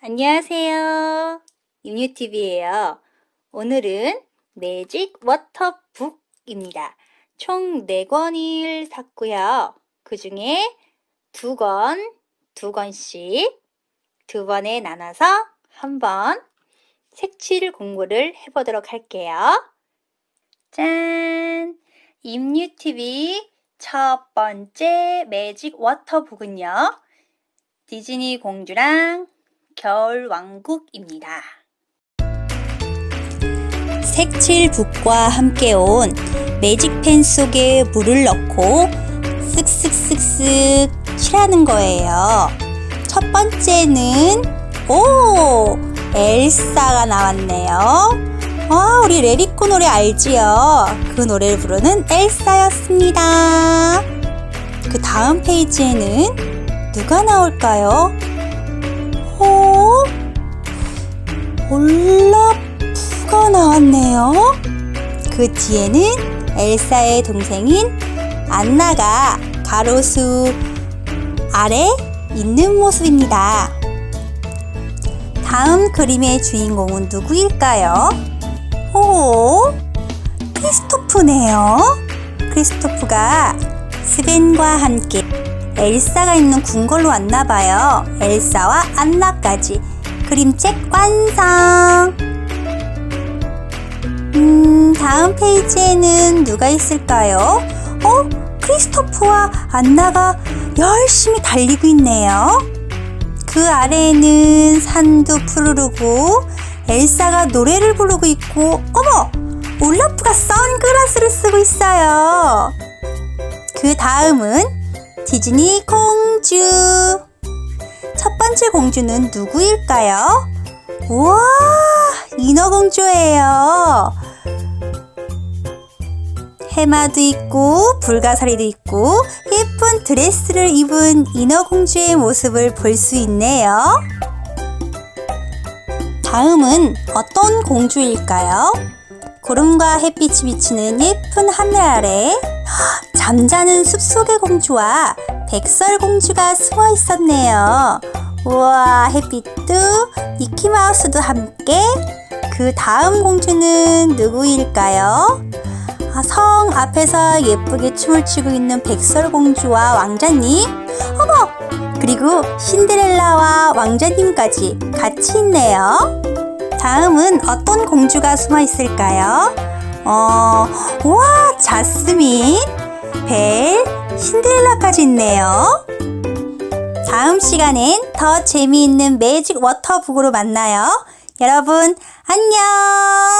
안녕하세요. 임유TV예요. 오늘은 매직 워터북입니다. 총 4권을 샀고요. 그 중에 2권, 2권씩 두 번에 나눠서 한번 색칠 공부를 해보도록 할게요. 짠! 임유TV 첫 번째 매직 워터북은요. 디즈니 공주랑 겨울 왕국입니다. 색칠북과 함께 온 매직펜 속에 물을 넣고 쓱쓱쓱쓱 칠하는 거예요. 첫 번째는 오 엘사가 나왔네요. 아 우리 레리코 노래 알지요? 그 노래를 부르는 엘사였습니다. 그 다음 페이지에는 누가 나올까요? 어? 올라프가 나왔네요. 그 뒤에는 엘사의 동생인 안나가 가로수 아래 있는 모습입니다. 다음 그림의 주인공은 누구일까요? 오, 크리스토프네요. 크리스토프가 스벤과 함께 엘사가 있는 궁궐로 왔나봐요. 엘사와 안나까지. 그림책 완성! 음, 다음 페이지에는 누가 있을까요? 어? 크리스토프와 안나가 열심히 달리고 있네요. 그 아래에는 산도 푸르르고 엘사가 노래를 부르고 있고 어머! 올라프가 선글라스를 쓰고 있어요. 그 다음은 디즈니 공주. 첫 번째 공주는 누구일까요? 우와, 인어공주예요. 해마도 있고 불가사리도 있고 예쁜 드레스를 입은 인어공주의 모습을 볼 수 있네요. 다음은 어떤 공주일까요? 구름과 햇빛이 비치는 예쁜 하늘 아래 잠자는 숲속의 공주와 백설공주가 숨어 있었네요. 우와, 햇빛도 미키마우스도 함께. 그 다음 공주는 누구일까요? 아, 성 앞에서 예쁘게 춤을 추고 있는 백설공주와 왕자님. 어머! 그리고 신데렐라와 왕자님까지 같이 있네요. 어떤 공주가 숨어 있을까요? 어, 와, 자스민, 벨, 신데렐라까지 있네요. 다음 시간엔 더 재미있는 매직 워터북으로 만나요. 여러분, 안녕!